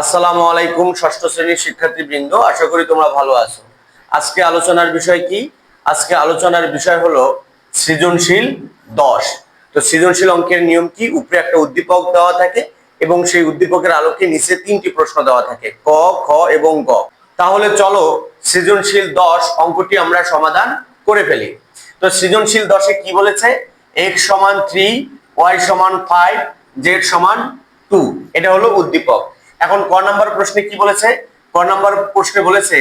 আসসালামু আলাইকুম, ষষ্ঠ শ্রেণির শিক্ষার্থীবৃন্দ, আশা করি তোমরা ভালো আছো। আজকে আলোচনার বিষয় কি? আজকে আলোচনার বিষয় হলো সৃজনশীল দশ। তো সৃজনশীল অঙ্কের নিয়ম কি? উপরে একটা উদ্দীপক দেওয়া থাকে এবং সেই উদ্দীপকের আলোকে নিচে তিনটি প্রশ্ন দেওয়া থাকে, ক, খ এবং গ। তাহলে চলো সৃজনশীল দশ অঙ্কটি আমরা সমাধান করে ফেলি। তো সৃজনশীল দশে কি বলেছে? এক্স সমান থ্রি, ওয়াই সমান ফাইভ, জেড সমান টু। এটা হলো উদ্দীপক। এখন ক নাম্বার প্রশ্নে কি বলেছে? ক নাম্বার প্রশ্নে বলেছে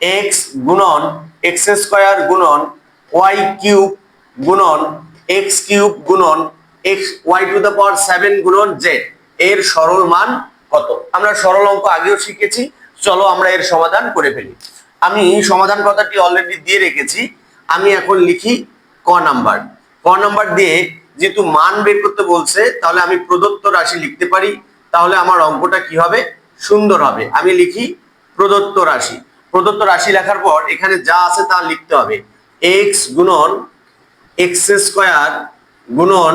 এক্স গুণন এক্স স্কোয়ার গুণন ওয়াই কিউব গুণন এক্স কিউব গুণন x y to the power seven গুণন জেড এর সরল মান কত? আমরা সরল অঙ্ক আগেও শিখেছি, চলো আমরা এর সমাধান করে ফেলি। আমি সমাধান কথাটি অলরেডি দিয়ে রেখেছি, আমি এখন লিখি ক নাম্বার। ক নাম্বার দিয়ে যেহেতু মান বের করতে বলছে, তাহলে আমি প্রদত্ত রাশি লিখতে পারি তাহলে আমার অঙ্কটা কি হবে? সুন্দর হবে। আমি লিখি প্রদত্ত রাশি। প্রদত্ত রাশি লেখার পর এখানে যা আছে তা লিখতে হবে। এক্স গুণন এক্স স্কোয়ার গুণন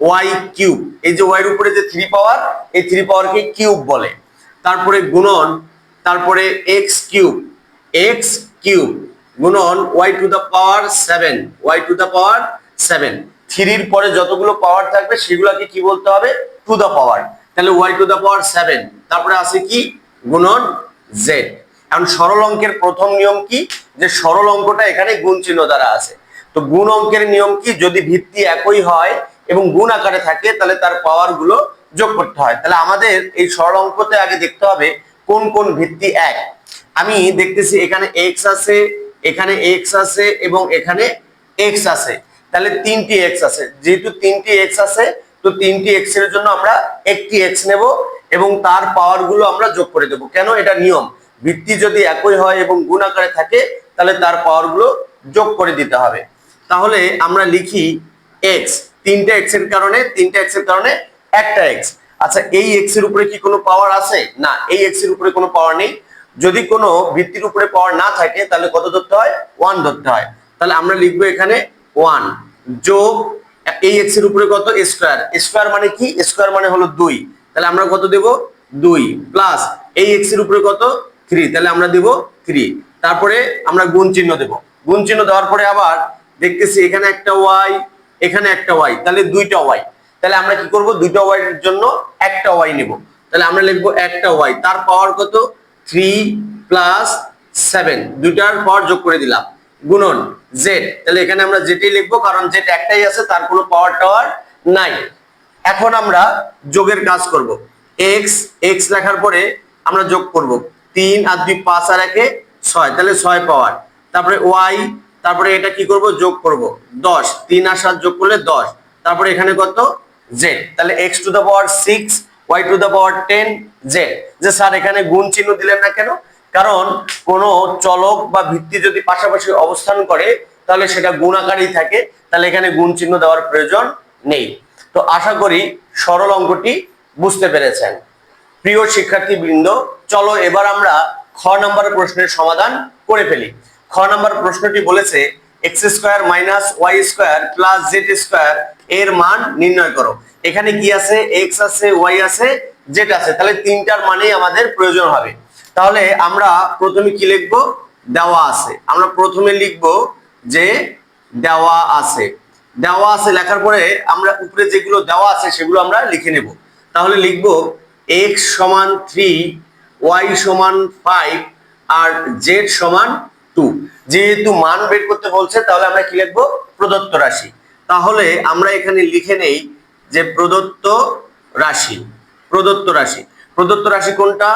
ওয়াই কিউব এই যে ওয়াইয়ের উপরে যে থ্রি পাওয়ার এই থ্রি পাওয়ারকে কিউব বলে। তারপরে গুণন, তারপরে এক্স কিউব এক্স কিউব গুণন y to the power seven y to the power seven থ্রির পরে যতগুলো পাওয়ার থাকবে সেগুলোকে কি বলতে হবে? টু দ্য পাওয়ার তাহলে y to the power seven তারপরে আছে কি? গুণন জেড এখন সরল অঙ্কের প্রথম নিয়ম কি? যে সরল অঙ্কটা এখানে গুণ চিহ্ন দ্বারা আছে। তো গুণ অঙ্কের নিয়ম কি? যদি ভিত্তি একই হয় এবং গুণ আকারে থাকে, তাহলে তার পাওয়ারগুলো যোগ করতে হয়। তাহলে আমাদের এই সরল অঙ্কতে আগে দেখতে হবে কোন কোন ভিত্তি এক। আমি দেখতেছি এখানে এক্স আছে, এখানে এক্স আছে এবং এখানে এক্স আছে। তাহলে তিনটি এক্স আছে। যেহেতু তিনটি এক্স আছে তো তিনটি এক্সের জন্য আমরা একটি এক্স নেব এবং তার পাওয়ারগুলো আমরা যোগ করে দেব। কেন? এটা নিয়ম। ভিত্তি যদি একই হয় এবং গুণ আকারে থাকে, তাহলে তার পাওয়ারগুলো যোগ করে দিতে হবে। তাহলে আমরা লিখি এক্স তিনটা এক্সের কারণে, তিনটা এক্সের কারণে একটা এক্স আচ্ছা এই এক্সের উপরে কি কোনো পাওয়ার আছে? না, এই এক্সের উপরে কোনো পাওয়ার নেই। যদি কোনো ভিত্তির উপরে পাওয়ার না থাকে, তাহলে কত ধরতে হয়? ওয়ান ধরতে হয়। তাহলে আমরা লিখব এখানে ওয়ান যোগ এই এক্সের উপরে কত? স্কোয়ার স্কোয়ার মানে কি? স্কোয়ার মানে হলো দুই। তাহলে আমরা কত দেব? দুই। প্লাস এই এক্সের উপরে কত? থ্রি তাহলে আমরা দেব থ্রি তারপরে আমরা গুণ চিহ্ন দেব। গুণ চিহ্ন দেওয়ার পরে আবার দেখতেছি এখানে একটা ওয়াই এখানে একটা ওয়াই তাহলে দুইটা ওয়াই তাহলে আমরা কি করব? দুইটা ওয়াই এর জন্য একটা ওয়াই নেব। তাহলে আমরা লিখব একটা ওয়াই তার পাওয়ার কত? থ্রি প্লাস সেভেন দুইটার পাওয়ার যোগ করে দিলাম। গুণন জেড তাহলে এখানে আমরা যেটাই লিখব, কারণ জেড একটাই আছে, তার কোনো পাওয়ার টাওয়ার নাই। এখন আমরা যোগের কাজ করব। এক্স এক্স লেখার পরে আমরা যোগ করব। তিন আর দুই পাঁচ আর একে ছয়, তাহলে ছয় পাওয়ার তারপরে ওয়াই তারপরে এটা কি করব? যোগ করব। দশ, তিন আর সাত যোগ করলে দশ। তারপরে এখানে কত? জেড তাহলে x to the power six y to the power ten z যে স্যার এখানে গুণ চিহ্ন দিলেন না কেন? কারণ কোনো চলক বা ভিত্তি যদি পাশাপাশি অবস্থান করে, তাহলে সেটা গুণ আকারেই থাকে, তাহলে এখানে গুণ চিহ্ন দেওয়ার প্রয়োজন নেই। তো আশা করি সরল অঙ্কটি বুঝতে পেরেছেন। প্রিয় শিক্ষার্থী বৃন্দ চলো এবার আমরা খ নাম্বার প্রশ্নের সমাধান করে ফেলি। খ নাম্বার প্রশ্নটি বলেছে x square minus y square plus z square এর মান নির্ণয় করো। এখানে কি আছে? এক্স আছে ওয়াই আছে জেড আছে। তাহলে তিনটার মানেই আমাদের প্রয়োজন হবে। তাহলে আমরা প্রথমে কি লিখব? দেওয়া আছে। আমরা প্রথমে লিখব যে দেওয়া আছে। দেওয়া আছে লেখার পরে আমরা উপরে যেগুলো দেওয়া আছে সেগুলো আমরা লিখে নেব। তাহলে লিখব এক্স সমান থ্রি ওয়াই সমান ফাইভ আর জেড সমান টু যেহেতু মান বের করতে বলছে, তাহলে আমরা কি লিখব? প্রদত্ত রাশি। তাহলে আমরা এখানে লিখে নেই যে প্রদত্ত রাশি। প্রদত্ত রাশি। প্রদত্ত রাশি কোনটা?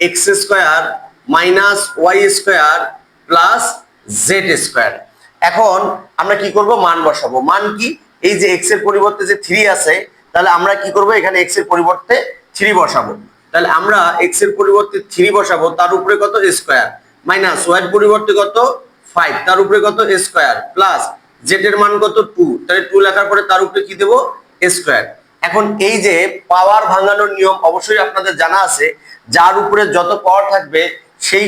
X square minus y square plus z square এখন আমরা কি করব? মান বসাবো। মান কি? এই যে এক্সের পরিবর্তে যে থ্রি আছে, তাহলে আমরা কি করব? এখানে এক্সের পরিবর্তে থ্রি বসাবো। তাহলে আমরা এক্সের পরিবর্তে থ্রি বসাবো, তার উপরে কত? স্কোয়ার মাইনাস ওয়াই এর পরিবর্তে কত? ফাইভ তার উপরে কত? স্কোয়ার প্লাস জেড এর মান কত? টু তাহলে টু লেখার পরে তার উপরে কি দেবো? স্কোয়ার এখন এই যে পাওয়ার ভাঙানোর নিয়ম অবশ্যই আপনাদের জানা আছে, যার উপরে যত পাওয়ার থাকবে, সেই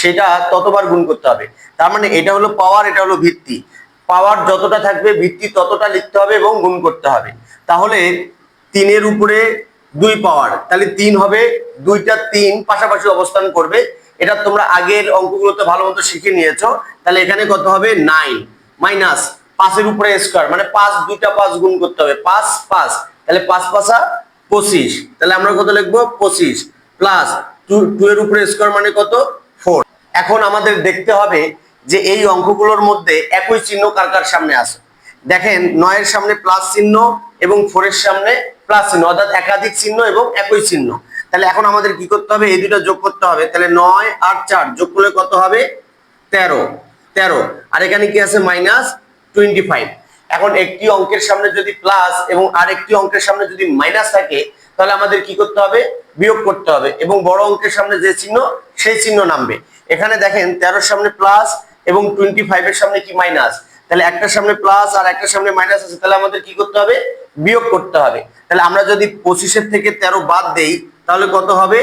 সেটা ততবার গুণ করতে হবে। তার মানে এটা হলো পাওয়ার এটা হলো ভিত্তি। পাওয়ার যতটা থাকবে, ভিত্তি ততটা লিখতে হবে এবং গুণ করতে হবে। তাহলে তিনের উপরে দুই পাওয়ার তাহলে তিন হবে, দুইটা তিন পাশাপাশি অবস্থান করবে। এটা তোমরা আগের অঙ্কগুলোতে ভালো মতো শিখে নিয়েছো। তাহলে এখানে কত হবে? নাইন মাইনাস পাঁচের উপরে স্কোয়ার মানে পাঁচ, দুইটা পাঁচ গুণ করতে হবে। পাঁচ পাঁচ। তাহলে পাঁচ পাঁচা পঁচিশ। তাহলে আমরা কত লিখব? পঁচিশ। প্লাস টু টু এর উপরে স্কোয়ার মানে কত? ফোর এখন আমাদের দেখতে হবে যে এই অঙ্কগুলোর মধ্যে একই চিহ্ন কার কার সামনে আছে। দেখেন, নয়ের সামনে প্লাস চিহ্ন এবং ফোরের সামনে প্লাস চিহ্ন, অর্থাৎ একাধিক চিহ্ন এবং একই চিহ্ন। তাহলে এখন আমাদের কি করতে হবে? এই দুটো যোগ করতে হবে। তাহলে নয় আর চার, যোগ করলে কত হবে? তেরো। তেরো। আর এখানে কি আছে? মাইনাস টোয়েন্টি ফাইভ এখন একটি অঙ্কের সামনে যদি প্লাস এবং আরেকটি অঙ্কের সামনে যদি মাইনাস থাকে, তাহলে আমাদের কি করতে হবে? বিয়োগ করতে হবে এবং বড় অঙ্কের সামনে যে চিহ্ন, সেই চিহ্ন নামবে। এখানে দেখেন তেরোর সামনে প্লাস এবং টোয়েন্টি ফাইভের সামনে কি মাইনাস তাহলে একটার সামনে প্লাস আর একটার সামনে মাইনাস আছে, তাহলে আমাদের কি করতে হবে? বিয়োগ করতে হবে। তাহলে আমরা যদি পঁচিশের থেকে তেরো বাদ দেই, তাহলে কত হবে?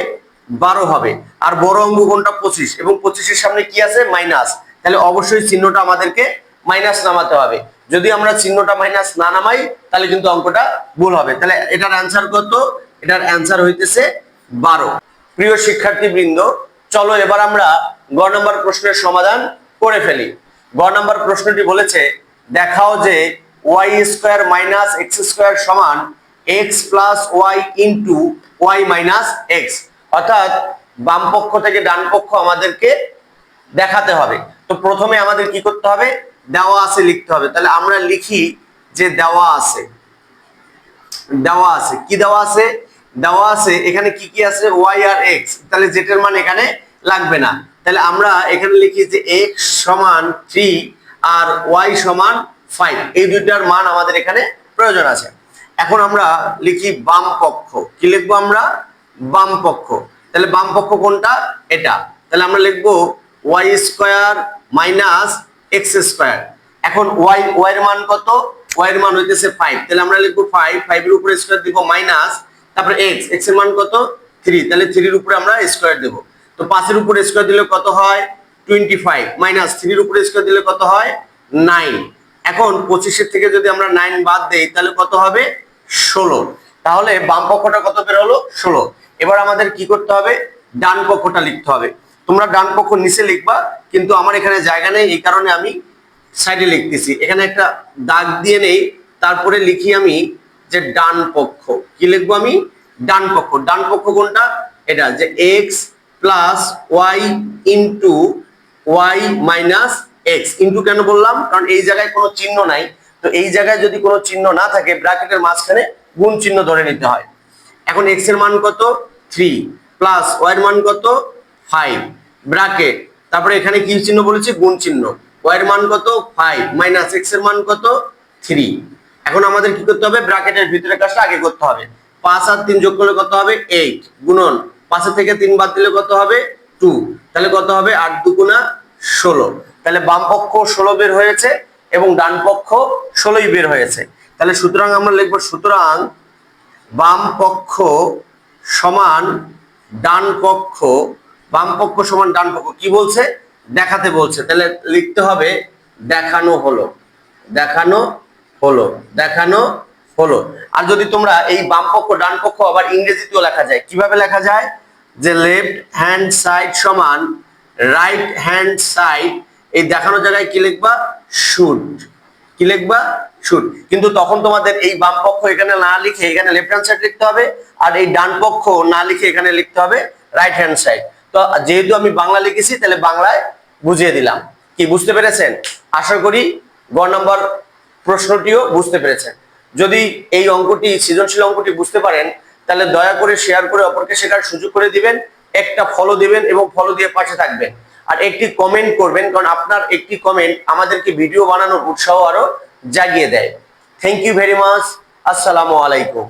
বারো হবে। আর বড় অঙ্ক কোনটা? পঁচিশ। এবং পঁচিশের সামনে কি আছে? মাইনাস তাহলে অবশ্যই চিহ্নটা আমাদেরকে মাইনাস নামাতে হবে। যদি আমরা চিহ্নটা মাইনাস না নামাই, তাহলে কিন্তু অঙ্কটা ভুল হবে। তাহলে এটার অ্যান্সার কত? এটার অ্যান্সার হইতেছে বারো। প্রিয় শিক্ষার্থী বৃন্দ চলো এবার আমরা গ নম্বর প্রশ্নের সমাধান করে ফেলি। গ নম্বর প্রশ্নটি বলেছে, দেখাও যে y square minus x square সমান x plus y into y minus x অর্থাৎ বাম পক্ষ থেকে ডান পক্ষ আমাদেরকে দেখাতে হবে। তো প্রথমে আমাদের কি করতে হবে? দেওয়া আছে লিখতে হবে। তাহলে আমরা লিখি যে দেওয়া আছে। দেওয়া আছে। কি দেওয়া আছে? দেওয়া আছে, এখানে কি কি আছে? ওয়াই আর এক্স তাহলে জেটের মান এখানে লাগবে না। তাহলে আমরা এখানে লিখি যে এক্স সমান থ্রি আর ওয়াই সমান ফাইভ এই দুইটার মান আমাদের এখানে প্রয়োজন আছে। এখন আমরা লিখি বাম পক্ষ। কি লিখব আমরা? বাম পক্ষ। তাহলে বাম পক্ষ কোনটা? এটা। তাহলে আমরা লিখব y square minus x square এখন ওয়াই ওয়াই এর মান কত? ওয়াই এর মান হইতেছে ফাইভ তাহলে আমরা লিখব ফাইভ ফাইভ এর উপরে স্কোয়ার দিব মাইনাস তারপরে এক্স এক্সের মান কত? থ্রি তাহলে থ্রির উপরে আমরা স্কোয়ার দেবো। তো পাঁচের উপরে স্কোয়ার দিলে কত হয়? টোয়েন্টি ফাইভ মাইনাস থ্রির উপরে স্কোয়ার দিলে কত হয়? নাইন এখন পঁচিশের থেকে যদি আমরা নাইন বাদ দেই, তাহলে কত হবে? ষোলো। তাহলে বাম পক্ষটা কত বের হলো? ষোলো। এবার আমাদের কি করতে হবে? ডান পক্ষটা লিখতে হবে। তোমরা ডান পক্ষ নিচে লিখবা, কিন্তু আমার এখানে জায়গা নেই, এই কারণে আমি সাইডে লিখতেছি। এখানে একটা দাগ দিয়ে নেই, তারপরে লিখি আমি যে ডান পক্ষ। কি লিখব আমি? ডান পক্ষ। ডান পক্ষ কোনটা? এটা, যে x plus y into y minus x into কেন বললাম? কারণ এই জায়গায় কোনো চিহ্ন নাই। তো এই জায়গায় যদি কোনো চিহ্ন না থাকে, ব্র্যাকেটের মাঝখানে গুণ চিহ্ন ধরে নিতে হয়। এখন এক্সের মান কত? থ্রি প্লাস ওয়াই এর মান কত? Five, bracket. তারপরে এখানে কি চিহ্ন বলেছি? গুণ চিহ্ন। ওয়াই এর মান কত? ফাইভ। মাইনাস এক্সের মান কত? থ্রি। এখন আমাদের কি করতে হবে? ব্র্যাকেটের ভিতরে কাজটা আগে করতে হবে। পাঁচ আর তিন যোগ করলে কত হবে? এইট। গুণন। পাঁচের থেকে তিন বাদ দিলে কত হবে? টু। তাহলে কত হবে? আট দুগুণা ষোলো। তাহলে বাম পক্ষ ষোলো বের হয়েছে এবং ডান পক্ষ ষোলোই বের হয়েছে। তাহলে সুতরাং আমরা লিখব, সুতরাং বাম পক্ষ সমান ডান পক্ষ বাম পক্ষ সমান ডান পক্ষ। কি বলছে? দেখাতে বলছে। তাহলে লিখতে হবে, দেখানো হলো। দেখানো হলো। দেখানো হলো। আর যদি তোমরা এই বাম পক্ষ, ডান পক্ষ, আবার ইংরেজিতেও লেখা যায়, কীভাবে লেখা যায়? যে লেফট হ্যান্ড সাইড সমান রাইট হ্যান্ড সাইড এই দেখানো জায়গায় কি লিখবা? শুড কি লিখবা? শুড কিন্তু তখন তোমাদের এই বাম পক্ষ এখানে না লিখে এখানে লেফট হ্যান্ড সাইড লিখতে হবে, আর এই ডান পক্ষ না লিখে এখানে লিখতে হবে রাইট হ্যান্ড সাইড তো যেহেতু আমি বাংলা লিখেছি, তাহলে বাংলায় বুঝিয়ে দিলাম। কি, বুঝতে পেরেছেন? আশা করি গ নম্বর প্রশ্নটিও বুঝতে পেরেছেন। যদি এই অঙ্কটি, সৃজনশীল অঙ্কটি বুঝতে পারেন, তাহলে দয়া করে শেয়ার করে অপরকে শেখার সুযোগ করে দিবেন, একটা ফলো দিবেন এবং ফলো দিয়ে পাশে থাকবেন। আর একটি কমেন্ট করবেন, কারণ আপনার একটি কমেন্ট আমাদেরকে ভিডিও বানানোর উৎসাহ আরও জাগিয়ে দেয়। থ্যাংক ইউ ভেরি মাচ আসসালামু আলাইকুম।